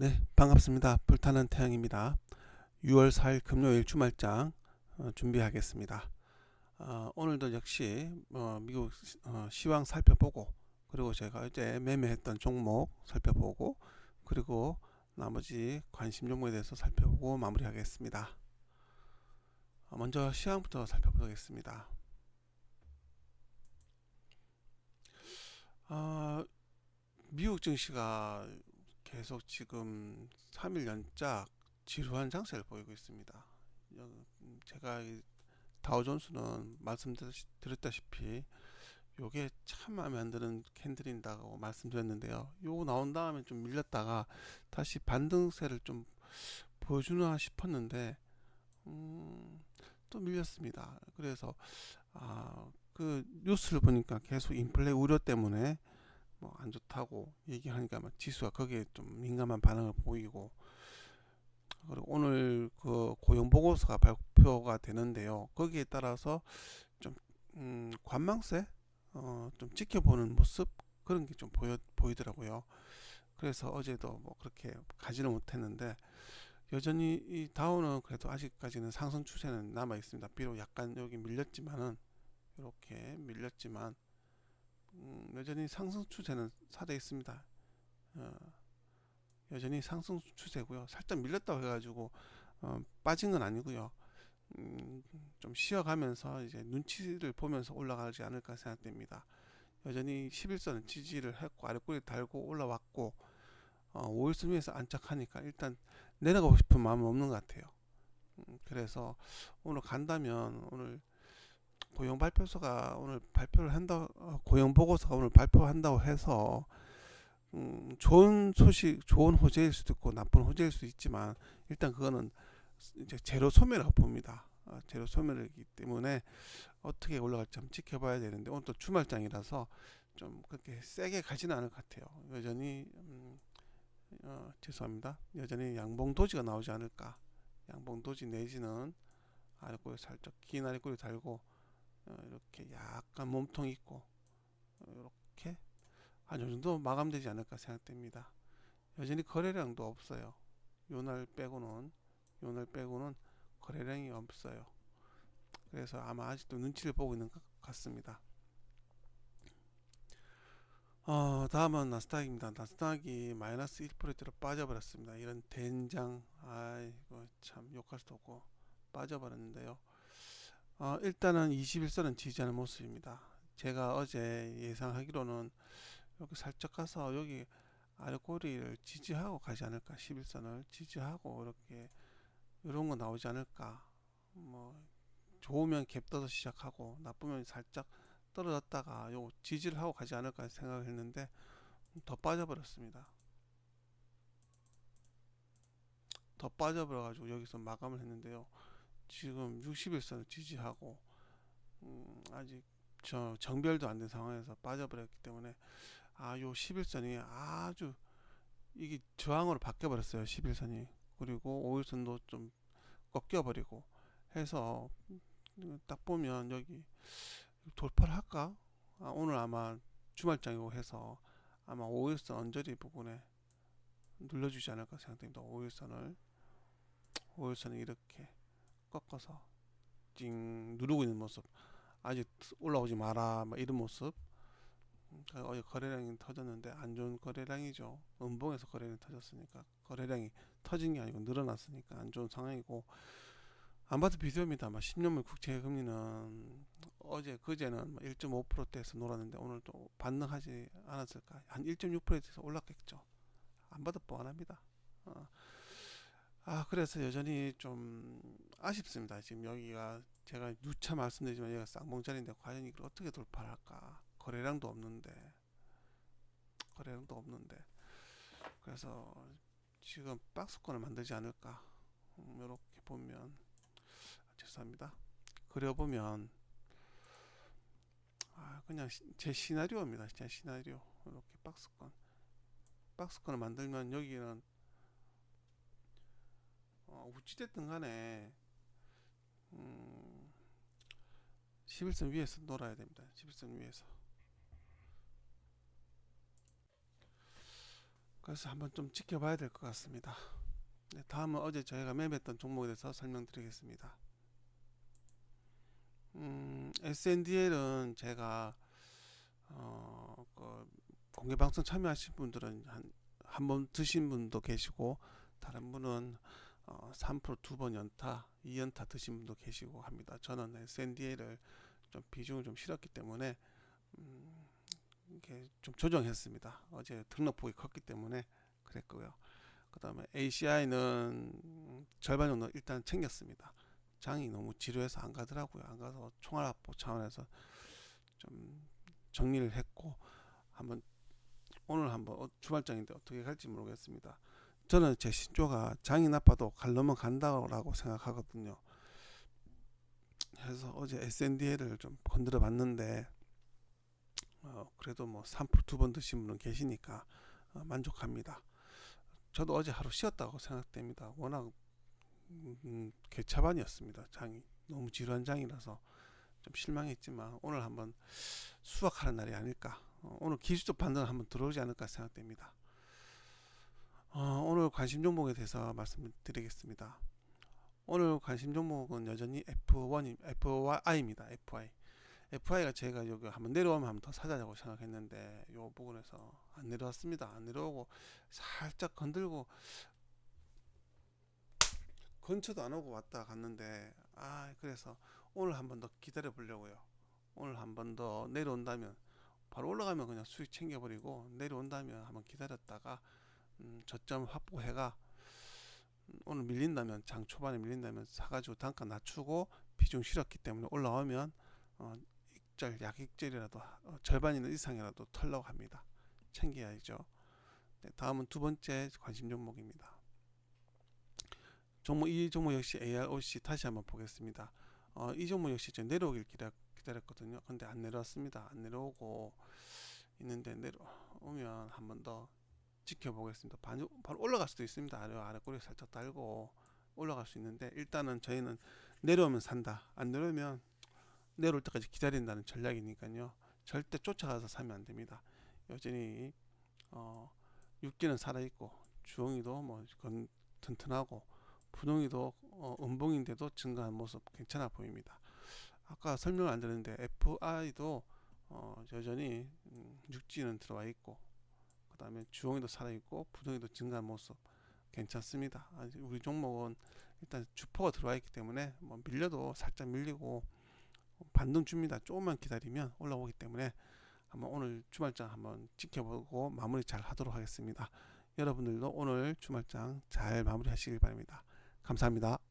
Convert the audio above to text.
네, 반갑습니다. 불타는 태양입니다. 6월 4일 금요일 주말장 어, 준비하겠습니다. 어, 오늘도 역시 어, 미국 시- 어, 시황 살펴보고 그리고 제가 어제 매매했던 종목 살펴보고 그리고 나머지 관심 종목에 대해서 살펴보고 마무리하겠습니다. 어, 먼저 시황부터 살펴보겠습니다. 어, 미국 증시가 계속 지금 3일 연짝 지루한 장세를 보이고 있습니다. 여- 음, 제가 이 다우존스는 말씀드렸다시피 요게 참 마음에 안 드는 캔들인다고 말씀드렸는데요. 요거 나온 다음에 좀 밀렸다가 다시 반등세를 좀 보여주나 싶었는데 음, 또 밀렸습니다. 그래서 아, 그 뉴스를 보니까 계속 인플레 우려 때문에 뭐 안 좋다고 얘기하니까 막 지수가 거기에 좀 민감한 반응을 보이고 그리고 오늘 그 고용 보고서가 발표가 되는데요. 거기에 따라서 좀 음, 관망세 어, 좀 지켜보는 모습 그런 게 좀 보여 보이더라고요. 그래서 어제도 뭐 그렇게 가지는 못했는데 여전히 이 다우는 그래도 아직까지는 상승 추세는 남아 있습니다. 비록 약간 여기 밀렸지만은 이렇게 밀렸지만 음, 여전히 상승 추세는 사돼 있습니다. 어, 여전히 상승 추세고요. 살짝 밀렸다고 해가지고 어, 빠진 건 아니고요. 음, 좀 쉬어가면서 이제 눈치를 보면서 올라가지 않을까 생각됩니다. 여전히 11선은 지지를 했고 아래꼬리 달고 올라왔고 어, 5일선 위에서 안착하니까 일단 내려가고 싶은 마음은 없는 것 같아요. 음, 그래서 오늘 간다면 오늘 고용 발표서가 오늘 발표를 한다 어, 고용 보고서가 오늘 발표한다고 해서 음, 좋은 소식 좋은 호재일 수도 있고 나쁜 호재일 수도 있지만 일단 그거는 이제 제로 소멸이라고 봅니다. 어, 제로 소멸이기 때문에 어떻게 올라갈지 한번 지켜봐야 되는데 오늘 또 주말장이라서 좀 그렇게 세게 가지는 않을 것 같아요. 여전히 음, 어, 죄송합니다. 여전히 양봉 도지가 나오지 않을까. 양봉 도지 내지는 아래꼬리 살짝 긴 아래꼬리 달고 어, 이렇게 약간 몸통 있고 어, 이렇게 한 요 정도 마감되지 않을까 생각됩니다. 여전히 거래량도 없어요. 요날 빼고는 요날 빼고는 거래량이 없어요. 그래서 아마 아직도 눈치를 보고 있는 것 같습니다. 어, 다음은 나스닥입니다. 나스닥이 마이너스 1%로 빠져버렸습니다. 이런 된장, 아이고 참 욕할 수도 없고 빠져버렸는데요. 어, 일단은 21선은 지지하는 모습입니다. 제가 어제 예상하기로는 여기 살짝 가서 여기 아래 꼬리를 지지하고 가지 않을까 11선을 지지하고 이렇게 이런 거 나오지 않을까 뭐 좋으면 갭 떠서 시작하고 나쁘면 살짝 떨어졌다가 요 지지를 하고 가지 않을까 생각했는데 더 빠져버렸습니다. 더 빠져버려 가지고 여기서 마감을 했는데요. 지금 60일선을 지지하고 음, 아직 저 정별도 안 된 상황에서 빠져버렸기 때문에 아요 11선이 아주 이게 저항으로 바뀌어 버렸어요 11선이. 그리고 5일선도 좀 꺾여 버리고 해서 음, 딱 보면 여기 돌파를 할까? 아, 오늘 아마 주말장이고 해서 아마 5일선 언저리 부분에 눌러주지 않을까 생각됩니다. 5일선을. 5일선을 이렇게 꺾어서 찡 누르고 있는 모습. 아직 올라오지 마라 막 이런 모습. 음, 어제 거래량이 터졌는데 안 좋은 거래량이죠. 음봉에서 거래량이 터졌으니까 거래량이 터진 게 아니고 늘어났으니까 안 좋은 상황이고. 안 봐도 비디오입니다 10년물 국채 금리는 어제 그제는 1.5%대에서 놀았는데 오늘 또 반등하지 않았을까. 한 1.6%에서 올랐겠죠. 안 봐도 뻔합니다. 어. 아 그래서 여전히 좀 아쉽습니다. 지금 여기가 제가 누차 말씀드리지만 여기가 쌍봉자리인데 과연 이걸 어떻게 돌파를 할까? 거래량도 없는데 거래량도 없는데. 그래서 지금 박스권을 만들지 않을까? 음, 이렇게 보면 아, 죄송합니다. 그려보면 아 그냥 시- 제 시나리오입니다. 제 시나리오. 이렇게 박스권. 박스권을 만들면 여기는 어, 어찌됐든 간에 음, 11선 위에서 놀아야 됩니다 11선 위에서 그래서 한번 좀 지켜봐야 될 것 같습니다. 네, 다음은 어제 저희가 매매했던 종목에 대해서 설명드리겠습니다. 음, SNDL은 제가 어, 그 공개 방송 참여하신 분들은 한 한 번 드신 분도 계시고 다른 분은 어, 3%두 번 연타, 2연타 드신 분도 계시고 합니다. 저는 SNDL을 좀 비중을 좀 실었기 때문에 음, 이렇게 좀 조정했습니다. 어제 등록폭이 컸기 때문에 그랬고요. 그 다음에 ACI는 절반 정도 일단 챙겼습니다. 장이 너무 지루해서 안 가더라고요. 안 가서 총알 확보 차원에서 좀 정리를 했고 한번 오늘 한번 어, 주말장인데 어떻게 갈지 모르겠습니다. 저는 제 신조가 장이 나빠도 갈 놈은 간다고 생각하거든요. 그래서 어제 SNDL을 좀 건드려 봤는데 어, 그래도 뭐 3%두 번 드신 분은 계시니까 어, 만족합니다. 저도 어제 하루 쉬었다고 생각됩니다. 워낙 음, 개차반이었습니다. 장이 너무 지루한 장이라서 좀 실망했지만 오늘 한번 수확하는 날이 아닐까. 어, 오늘 기술적 판단 한번 들어오지 않을까 생각됩니다. 어, 오늘 관심 종목에 대해서 말씀드리겠습니다. 오늘 관심 종목은 여전히 F1, FI입니다. FI. FI가 제가 여기 한번 내려오면 한번 더 사자고 생각했는데 요 부분에서 안 내려왔습니다. 안 내려오고 살짝 건들고 근처도 안 오고 왔다 갔는데 아 그래서 오늘 한번 더 기다려 보려고요. 오늘 한번 더 내려온다면 바로 올라가면 그냥 수익 챙겨버리고 내려온다면 한번 기다렸다가 음, 저점 확보해가 음, 오늘 밀린다면 장 초반에 밀린다면 사가지고 단가 낮추고 비중 실었기 때문에 올라오면 어, 익절 약익절이라도 어, 절반이나 이상이라도 털려고 합니다. 챙겨야죠. 네, 다음은 두 번째 관심 종목입니다. 종목 이 종목 역시 AROC 다시 한번 보겠습니다. 어, 이 종목 역시 좀 내려오길 기다, 기다렸거든요. 근데 안 내려왔습니다. 안 내려오고 있는데 내려오면 한 번 더 지켜보겠습니다. 바로, 바로 올라갈 수도 있습니다. 아래 아래 꼬리 살짝 달고 올라갈 수 있는데 일단은 저희는 내려오면 산다. 안 내려오면 내려올 때까지 기다린다는 전략이니까요. 절대 쫓아가서 사면 안 됩니다. 여전히 어, 육지는 살아 있고 주홍이도 뭐 건, 튼튼하고 분홍이도 어, 음봉인데도 증가한 모습 괜찮아 보입니다. 아까 설명을 안 드렸는데 FI도 어, 여전히 음, 육지는 들어와 있고 그 다음에 주홍이도 살아 있고 분홍이도 증가한 모습 괜찮습니다. 우리 종목은 일단 주포가 들어와 있기 때문에 뭐 밀려도 살짝 밀리고 반등 줍니다. 조금만 기다리면 올라오기 때문에 한번 오늘 주말장 한번 지켜보고 마무리 잘 하도록 하겠습니다. 여러분들도 오늘 주말장 잘 마무리 하시길 바랍니다. 감사합니다.